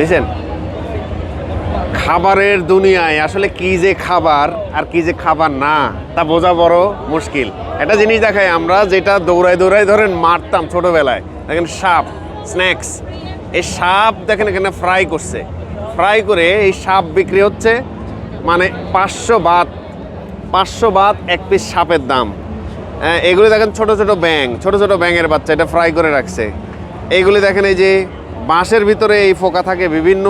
দিছেন? খাবারের দুনিয়ায় আসলে কি যে খাবার আর কি যে খাবার না তা বোঝা বড় মুশকিল। একটা জিনিস দেখায় আমরা যেটা দৌড়ায় দৌড়ায় ধরেন মারতাম ছোটবেলায়। দেখেন সাপ স্ন্যাক্স এই সাপ দেখেন এখানে ফ্রাই করছে। ফ্রাই করে এই সাপ বিক্রি হচ্ছে মানে পাঁচশো বাত পাঁচশো বাত এক পিস সাপের দাম। হ্যাঁ, এগুলি দেখেন ছোট ছোট ব্যাং ছোট ছোট ব্যাঙের বাচ্চা এটা ফ্রাই করে রাখছে। এইগুলি দেখেন এই যে বাঁশের ভিতরে এই ফোকা থাকে, বিভিন্ন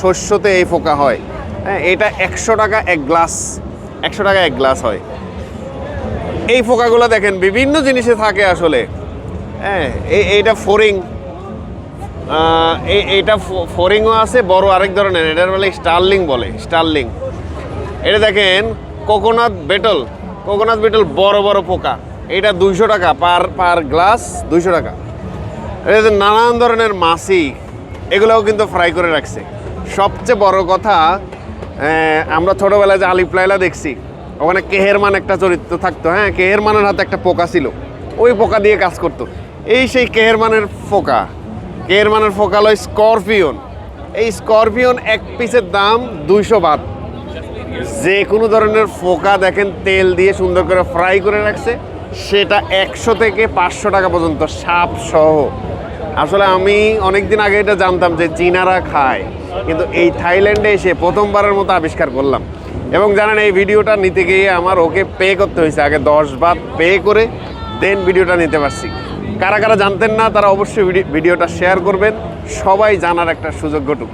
শস্যতে এই ফোকা হয়। হ্যাঁ এটা একশো টাকা এক গ্লাস, একশো টাকা এক গ্লাস হয়। এই ফোকাগুলো দেখেন, বিভিন্ন জিনিসে থাকে আসলে। হ্যাঁ এই, এইটা ফোরিং। এই, এইটা ফোরিংও আছে, বড় আরেক ধরনের, এটার বলে স্টার্লিং বলে, স্টার্লিং। এটা দেখেন, কোকোনাট বেটল কোকোনাট বেটল বড় বড় পোকা এটা দুইশো টাকা, পার পার গ্লাস দুইশো টাকা। এটা নানান ধরনের মাছি, এগুলোও কিন্তু ফ্রাই করে রাখছে। সবচেয়ে বড় কথা আমরা ছোটোবেলায় যে আলিফ লাইলা দেখছি, ওখানে কেহেরমান একটা চরিত্র থাকতো হ্যাঁ? কেহেরমানের হাতে একটা পোকা ছিল। ওই পোকা দিয়ে কাজ করতো। এই সেই কেহেরমানের পোকা, কেহেরমানের ফোকা হলো স্করপিয়ন। এই স্করপিয়ন এক পিসের দাম দুইশো বাদ। যে কোনো ধরনের ফোকা দেখেন, তেল দিয়ে সুন্দর করে ফ্রাই করে রাখছে। সেটা একশো থেকে পাঁচশো টাকা পর্যন্ত সাপ সহ। আসলে আমি অনেক দিন আগে এটা জানতাম যে চীনারা খায়, কিন্তু এই থাইল্যান্ডে এসে প্রথমবারের মতো আবিষ্কার করলাম। এবং জানেন, এই ভিডিওটা নিতে গিয়ে আমার ওকে পে করতে হয়েছে, আগে দশ বার পে করে, দেন ভিডিওটা নিতে পারছি। কারা কারা জানতেন না, তারা অবশ্যই ভিডিওটা শেয়ার করবেন। সবাই জানার একটা সুযোগ ঘটুক।